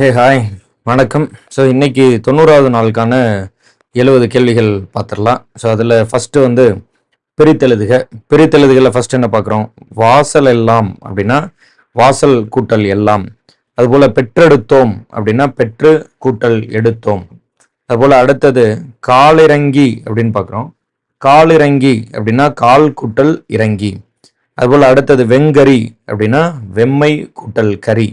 Hey hi வணக்கம். So இன்றைக்கி தொண்ணூறாவது நாளுக்கான எழுபது கேள்விகள் பார்த்துடலாம். ஸோ அதில் ஃபஸ்ட்டு வந்து பிரித்தெழுதுக பிரித்தெழுதுகளில் ஃபஸ்ட் என்ன பார்க்குறோம்? வாசல் எல்லாம் அப்படின்னா வாசல் கூட்டல் எல்லாம். அதுபோல் பெற்றெடுத்தோம் அப்படின்னா பெற்று கூட்டல் எடுத்தோம். அதுபோல் அடுத்தது காலிறங்கி அப்படின்னு பார்க்குறோம். காலிறங்கி அப்படின்னா கால் கூட்டல் இறங்கி. அதுபோல் அடுத்தது வெங்கரி அப்படின்னா வெம்மை கூட்டல் கரி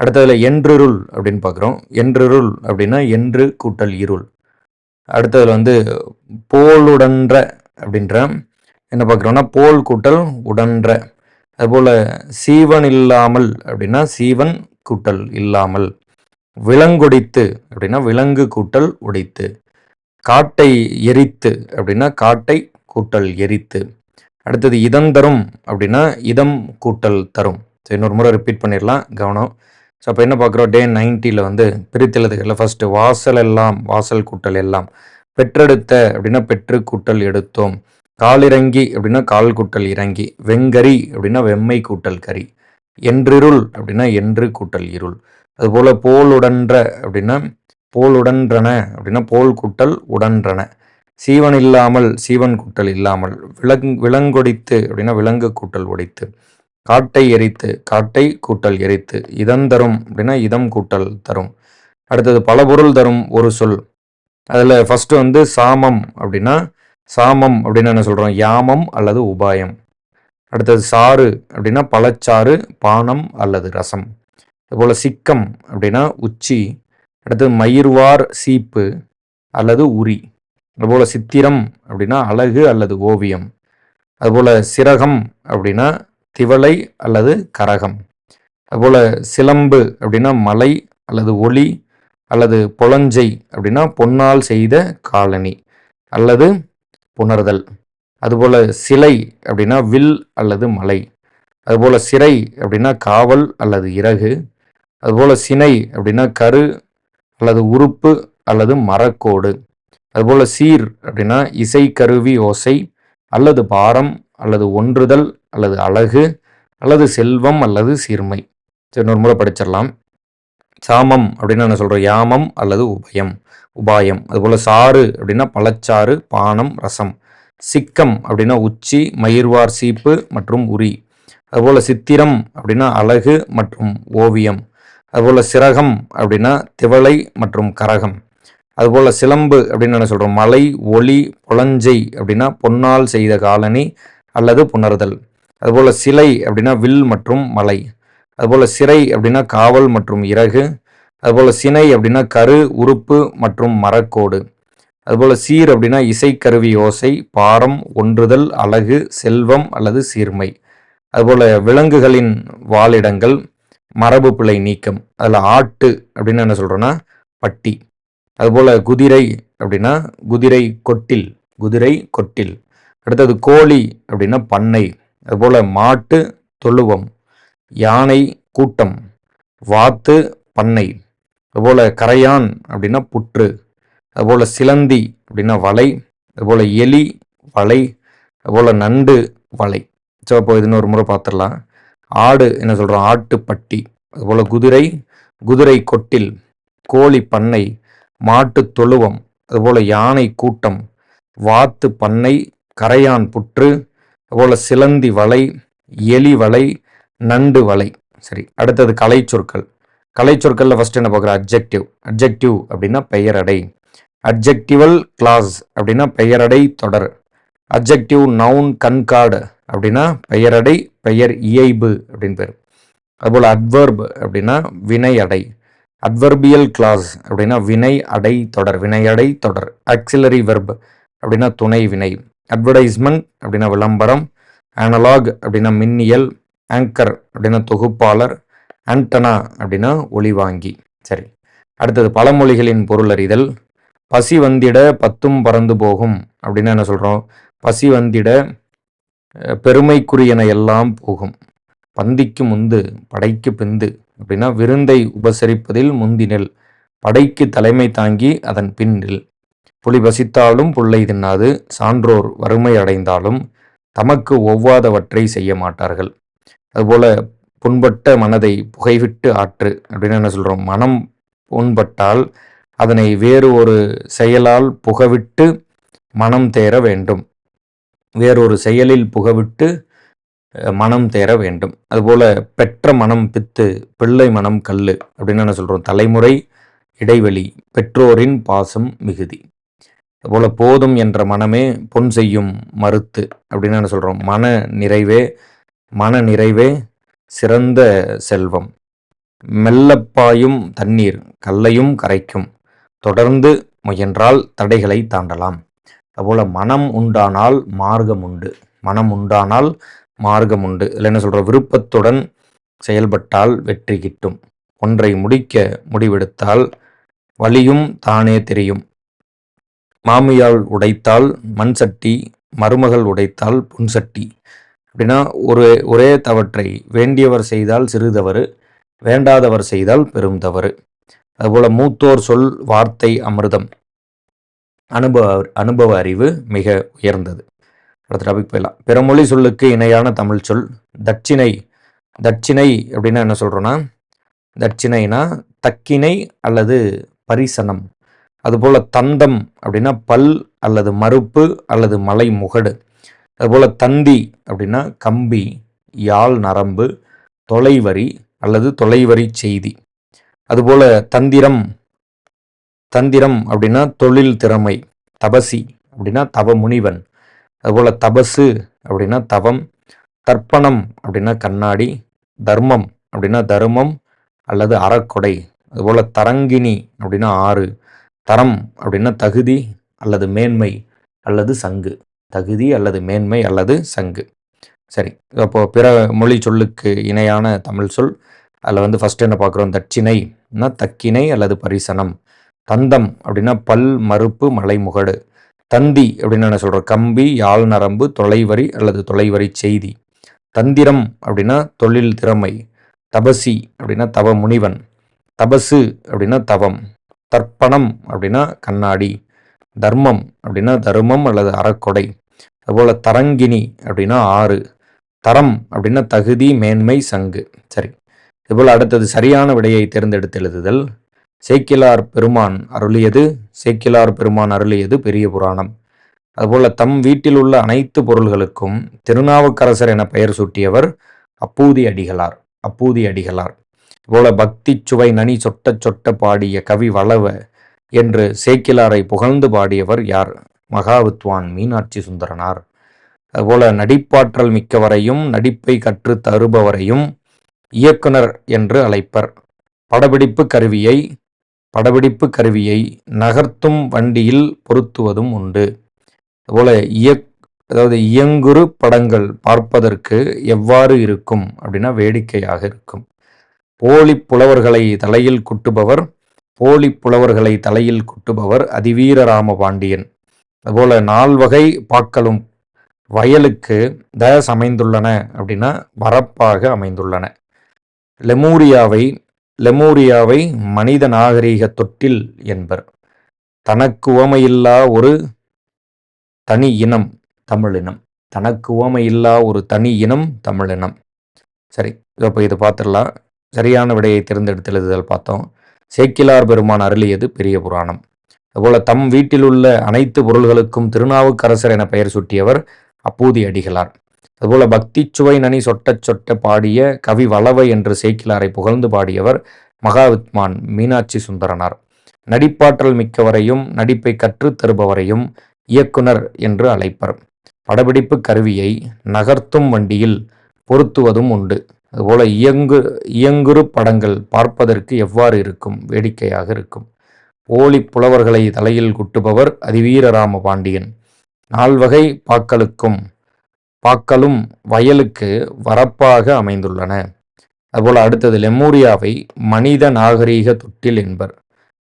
அடுத்ததில் என்றிருள் அப்படின்னு பார்க்குறோம். என்றிருள் அப்படின்னா என்று கூட்டல் இருள். அடுத்ததில் வந்து போலுடன்ற அப்படின்ற என்ன பார்க்குறோம்னா போல் கூட்டல் உடன்ற. அதுபோல் சீவன் இல்லாமல் அப்படின்னா சீவன் கூட்டல் இல்லாமல். விலங்கொடித்து அப்படின்னா விலங்கு கூட்டல் உடைத்து. காட்டை எரித்து அப்படின்னா காட்டை கூட்டல் எரித்து. அடுத்தது இதம் தரும் அப்படின்னா இதம் கூட்டல் தரும். ஸோ இன்னொரு முறை ரிப்பீட் பண்ணிடலாம். கவனம். ஸோ அப்போ என்ன பார்க்குறோம்? டே நைன்ட்டியில் வந்து பிரித்தெழுதுகளில் ஃபஸ்ட்டு வாசல் எல்லாம் வாசல் கூட்டல் எல்லாம். பெற்றெடுத்த அப்படின்னா பெற்று கூட்டல் எடுத்தோம். காலிறங்கி அப்படின்னா கால் கூட்டல் இறங்கி. வெங்கரி அப்படின்னா வெம்மை கூட்டல் கறி. என்றிருள் அப்படின்னா என்று கூட்டல் இருள். அதுபோல் போலுடன்ற அப்படின்னா போலுடன்றன அப்படின்னா போல் கூட்டல் உடன்றன. சீவன் இல்லாமல் சீவன் கூட்டல் இல்லாமல். விலங் விலங்கொடித்து அப்படின்னா விலங்கு கூட்டல் உடைத்து காட்டை எரித்து காட்டை கூட்டல் எரித்து இதம் தரும் அப்படின்னா இதம் கூட்டல் தரும். அடுத்தது பல பொருள் தரும் ஒரு சொல். அதில் ஃபஸ்ட்டு வந்து சாமம் அப்படின்னா சாமம் அப்படின்னு என்ன சொல்கிறோம் யாமம் அல்லது உபாயம். அடுத்தது சாறு அப்படின்னா பழச்சாறு பானம் அல்லது ரசம். அதுபோல் சிக்கம் அப்படின்னா உச்சி. அடுத்தது மயிர்வார் சீப்பு அல்லது உரி. அதுபோல் சித்திரம் அப்படின்னா அழகு அல்லது ஓவியம். அதுபோல் சிரகம் அப்படின்னா திவளை அல்லது கரகம். அதுபோல் சிலம்பு அப்படின்னா மலை அல்லது ஒளி அல்லது புலஞ்சை அப்படின்னா பொன்னால் செய்த காலனி அல்லது புணர்தல். அதுபோல் சிலை அப்படின்னா வில் அல்லது மலை. அதுபோல் சிறை அப்படின்னா காவல் அல்லது இறகு. அதுபோல் சினை அப்படின்னா கரு அல்லது உறுப்பு அல்லது மரக்கோடு. அதுபோல் சீர் அப்படின்னா இசை கருவி ஓசை அல்லது பாரம் அல்லது ஒன்றுதல் அல்லது அழகு அல்லது செல்வம் அல்லது சீர்மை. சரி இன்னொரு முறை படிச்சிடலாம். சாமம் அப்படின்னு நான் சொல்கிறோம் யாமம் அல்லது உபயம். உபாயம். அதுபோல் சாறு அப்படின்னா பழச்சாறு பானம் ரசம். சிக்கம் அப்படின்னா உச்சி மயிர்வார் சீப்பு மற்றும் உரி. அதுபோல் சித்திரம் அப்படின்னா அழகு மற்றும் ஓவியம். அதுபோல் சிரகம் அப்படின்னா திவளை மற்றும் கரகம். அதுபோல் சிலம்பு அப்படின்னு என்ன சொல்கிறோம் மலை ஒளி புலஞ்சை அப்படின்னா பொன்னால் செய்த காலனி அல்லது புணர்தல். அதுபோல் சிலை அப்படின்னா வில் மற்றும் மலை. அதுபோல் சிறை அப்படின்னா காவல் மற்றும் இறகு. அதுபோல் சினை அப்படின்னா கரு உறுப்பு மற்றும் மரக்கோடு. அதுபோல் சீர் அப்படின்னா இசைக்கருவி ஓசை பாரம் ஒன்றுதல் அழகு செல்வம் அல்லது சீர்மை. அதுபோல் விலங்குகளின் வாழிடங்கள் மரபு பிழை நீக்கம். அதில் ஆட்டு அப்படின்னு என்ன சொல்கிறோன்னா பட்டி. அதுபோல் குதிரை அப்படின்னா குதிரை கொட்டில். குதிரை கொட்டில். அடுத்தது கோழி அப்படின்னா பண்ணை அதுபோல் மாட்டு தொழுவம் யானை கூட்டம் வாத்து பண்ணை அதுபோல் கரையான் அப்படின்னா புற்று அதுபோல் சிலந்தி அப்படின்னா வலை அதுபோல் எலி வலை அதுபோல் நண்டு வலை. ஸோ அப்போ இது ஒரு முறை பார்த்துடலாம். ஆடு என்ன சொல்கிறோம் ஆட்டுப்பட்டி அதுபோல் குதிரை குதிரை கொட்டில் கோழி பண்ணை மாட்டு தொழுவம் அதுபோல் யானை கூட்டம் வாத்து பண்ணை கரையான் புற்று அதுபோல் சிலந்தி வலை எலி வலை நண்டு வலை. சரி அடுத்தது கலை சொற்கள் கலை சொற்களில் ஃபர்ஸ்ட் என்ன பார்க்குறோம் அப்ஜெக்டிவ் அப்ஜெக்டிவ் அப்படின்னா பெயரடை. அப்ஜெக்டிவல் கிளாஸ் அப்படின்னா பெயரடை தொடர். அப்ஜெக்டிவ் நவுன் கண்கார்டு அப்படின்னா பெயரடை பெயர் இயைபு அப்படின்னு பேர். அதுபோல் அட்வர்ப் அப்படின்னா வினை அடை அட்வர்பியல் கிளாஸ் அப்படின்னா வினை அடை தொடர் வினையடை தொடர். ஆக்சிலரி வெர்ப் அப்படின்னா துணை வினை. அட்வர்டைஸ்மெண்ட் அப்படின்னா விளம்பரம் அனலாக் அப்படின்னா மின்னியல் ஆங்கர் அப்படின்னா தொகுப்பாளர் ஆண்டனா அப்படின்னா ஒளிவாங்கி. சரி அடுத்தது பழமொழிகளின் பொருள் அறிதல் பசி வந்திட பத்தும் பறந்து போகும் அப்படின்னு என்ன சொல்கிறோம் பசி வந்திட பெருமைக்குரியன எல்லாம் போகும். பந்திக்கு முந்து படைக்கு பிந்து அப்படின்னா விருந்தை உபசரிப்பதில் முந்தினில் படைக்கு தலைமை தாங்கி அதன் பின்னில் புலி பசித்தாலும் புல்லை தின்னாது சான்றோர் வறுமை அடைந்தாலும் தமக்கு ஒவ்வாதவற்றை செய்ய மாட்டார்கள். அதுபோல புண்பட்ட மனதை புகைவிட்டு ஆற்று அப்படின்னு என்ன சொல்கிறோம் மனம் புண்பட்டால் அதனை வேறு ஒரு செயலால் புகவிட்டு மனம் தேர வேண்டும். வேறொரு செயலில் புகவிட்டு மனம் தேர வேண்டும். அதுபோல் பெற்ற மனம் பித்து பிள்ளை மனம் கல் அப்படின்னு என்ன சொல்கிறோம் தலைமுறை இடைவெளி பெற்றோரின் பாசம் மிகுதி. அதுபோல் போதும் என்ற மனமே பொன் செய்யும் மறுத்து அப்படின்னு என்ன சொல்கிறோம் மன நிறைவே மன நிறைவே சிறந்த செல்வம். மெல்லப்பாயும் தண்ணீர் கல்லையும் கரைக்கும். தொடர்ந்து முயன்றால் தடைகளை தாண்டலாம். அதுபோல் மனம் உண்டானால் மார்க்கம் உண்டு. மனம் உண்டானால் மார்க்கம் உண்டு. இதில் என்ன சொல்கிற விருப்பத்துடன் செயல்பட்டால் வெற்றி கிட்டும். ஒன்றை முடிக்க முடிவெடுத்தால் வழியும் தானே தெரியும். மாமியால் உடைத்தால் மண் சட்டி மருமகள் உடைத்தால் புன் சட்டி அப்படின்னா ஒரு ஒரே தவற்றை வேண்டியவர் செய்தால் சிறு தவறு வேண்டாதவர் செய்தால் பெரும் தவறு அதுபோல் மூத்தோர் சொல் வார்த்தை அமிர்தம். அனுபவ அனுபவ அறிவு மிக உயர்ந்தது. அடுத்த டாபிக் போயிடலாம். பிறமொழி சொல்லுக்கு இணையான தமிழ் சொல் தட்சிணை. தட்சிணை அப்படின்னா என்ன சொல்கிறோன்னா தட்சிணைனா தக்கினை அல்லது பரிசனம். அதுபோல் தந்தம் அப்படின்னா பல் அல்லது மறுப்பு அல்லது மலை முகடு. அதுபோல் தந்தி அப்படின்னா கம்பி யாழ் நரம்பு தொலைவரி அல்லது தொலைவரி செய்தி. அதுபோல் தந்திரம் தந்திரம் அப்படின்னா தொழில் திறமை தபசி அப்படின்னா தவ முனிவன் அதுபோல் தபசு அப்படின்னா தவம் தர்ப்பணம் அப்படின்னா கண்ணாடி தர்மம் அப்படின்னா தர்மம் அல்லது அறக்கொடை. அதுபோல் தரங்கினி அப்படின்னா ஆறு. தரம் அப்படின்னா தகுதி அல்லது மேன்மை அல்லது சங்கு. தகுதி அல்லது மேன்மை அல்லது சங்கு. சரி அப்போ பிற மொழி சொல்லுக்கு இணையான தமிழ் சொல். அதில் வந்து ஃபஸ்ட்டு என்ன பார்க்குறோம்? தட்சிணைனா தக்கினை அல்லது பரிசனம். தந்தம் அப்படின்னா பல் மறுப்பு மலைமுகடு. தந்தி அப்படின்னு என்ன சொல்கிறோம் கம்பி யாழ் நரம்பு தொலைவரி அல்லது தொலைவரி செய்தி. தந்திரம் அப்படின்னா தொழில் திறமை. தபசி அப்படின்னா தவ முனிவன். தபசு அப்படின்னா தவம். தர்ப்பணம் அப்படின்னா கண்ணாடி தர்மம் அப்படின்னா தர்மம் அல்லது அறக்கொடை அதுபோல் தரங்கினி அப்படின்னா ஆறு தரம் அப்படின்னா தகுதி மேன்மை சங்கு. சரி இதுபோல் அடுத்தது சரியான விடையை தேர்ந்தெடுத்து எழுதுதல். சேக்கிலார் பெருமான் அருளியது சேக்கிலார் பெருமான் அருளியது பெரிய புராணம். அதுபோல் தம் வீட்டில் உள்ள அனைத்து பொருள்களுக்கும் திருநாவுக்கரசர் என பெயர் சூட்டியவர் அப்பூதி அடிகளார் அப்பூதி அடிகளார். போல பக்தி சுவை நனி சொட்ட சொட்ட பாடிய கவி வளவ என்று சேக்கிலாரை புகழ்ந்து பாடியவர் யார்? மகாவித்வான் மீனாட்சி சுந்தரனார். அதுபோல நடிப்பாற்றல் மிக்கவரையும் நடிப்பை கற்று தருபவரையும் இயக்குனர் என்று அழைப்பர். படப்பிடிப்பு கருவியை படப்பிடிப்பு கருவியை நகர்த்தும் வண்டியில் பொருத்துவதும் உண்டு. அதுபோல இயக் அதாவது இயங்குறு படங்கள் பார்ப்பதற்கு எவ்வாறு இருக்கும் அப்படின்னா வேடிக்கையாக இருக்கும். போலி புலவர்களை தலையில் குட்டுபவர் போலி புலவர்களை தலையில் குட்டுபவர் அதிவீரராம பாண்டியன் அதுபோல நால்வகை பாக்களும் வயலுக்கு தஸ் அமைந்துள்ளன அப்படின்னா வரப்பாக அமைந்துள்ளன. லெமூரியாவை லெமூரியாவை மனித நாகரீக தொட்டில் என்பர். தனக்கு உவமையில்லா ஒரு தனி இனம் தமிழினம் தனக்கு உவமையில்லா ஒரு தனி இனம் தமிழினம் சரி இப்போ இது பார்த்துடலாம் சரியான விடையை தேர்ந்தெடுத்து எழுதுதல் பார்த்தோம். சேக்கிலார் பெருமான் அருளியது பெரிய புராணம். அதுபோல தம் வீட்டில் உள்ள அனைத்து பொருள்களுக்கும் திருநாவுக்கரசர் என பெயர் சூட்டியவர் அப்பூதி அடிகளார். அதுபோல பக்தி சுவை நனி சொட்ட சொட்ட பாடிய கவி வளவை என்று சேக்கிலாரை புகழ்ந்து பாடியவர் மகாவித்மான் மீனாட்சி சுந்தரனார். நடிப்பாற்றல் மிக்கவரையும் நடிப்பை கற்றுத் தருபவரையும் இயக்குனர் என்று அழைப்பர். படப்பிடிப்பு கருவியை நகர்த்தும் வண்டியில் பொருத்துவதும் உண்டு. அதுபோல் இயங்கு இயங்குறு படங்கள் பார்ப்பதற்கு எவ்வாறு இருக்கும்? வேடிக்கையாக இருக்கும். போலி புலவர்களை தலையில் குட்டுபவர் அதிவீரராம பாண்டியன் நால்வகை பாக்களுக்கும் பாக்களும் வயலுக்கு வரப்பாக அமைந்துள்ளன. அதுபோல் அடுத்தது லெமூரியாவை மனித நாகரீக தொட்டில் என்பர்.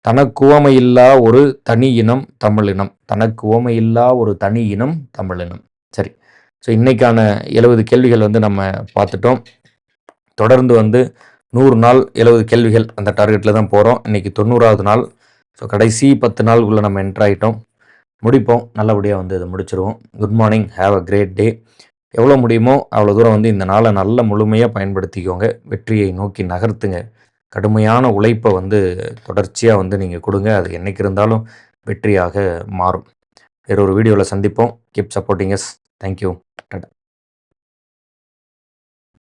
தனக்குவமையில்லா ஒரு தனி இனம் தமிழினம். தனக்குவமையில்லா ஒரு தனி இனம் தமிழினம். சரி. ஸோ இன்னைக்கான எழுபது கேள்விகள் வந்து நம்ம பார்த்துட்டோம். தொடர்ந்து வந்து நூறு நாள் எழுபது கேள்விகள் அந்த டார்கெட்டில் தான் போகிறோம் இன்றைக்கி தொண்ணூறாவது நாள். ஸோ கடைசி பத்து நாளுக்குள்ளே நம்ம என்ட்ராயிட்டோம் முடிப்போம். நல்லபடியாக வந்து இதை முடிச்சிருவோம். Good morning have a great day எவ்வளோ முடியுமோ அவ்வளோ தூரம் வந்து இந்த நாளை நல்ல முழுமையாக பயன்படுத்திக்கோங்க. வெற்றியை நோக்கி நகர்த்துங்க. கடுமையான உழைப்பை வந்து தொடர்ச்சியாக வந்து நீங்கள் கொடுங்க. அது என்றைக்கு இருந்தாலும் வெற்றியாக மாறும். வேறொரு வீடியோவில் சந்திப்போம். Keep supporting yes thank you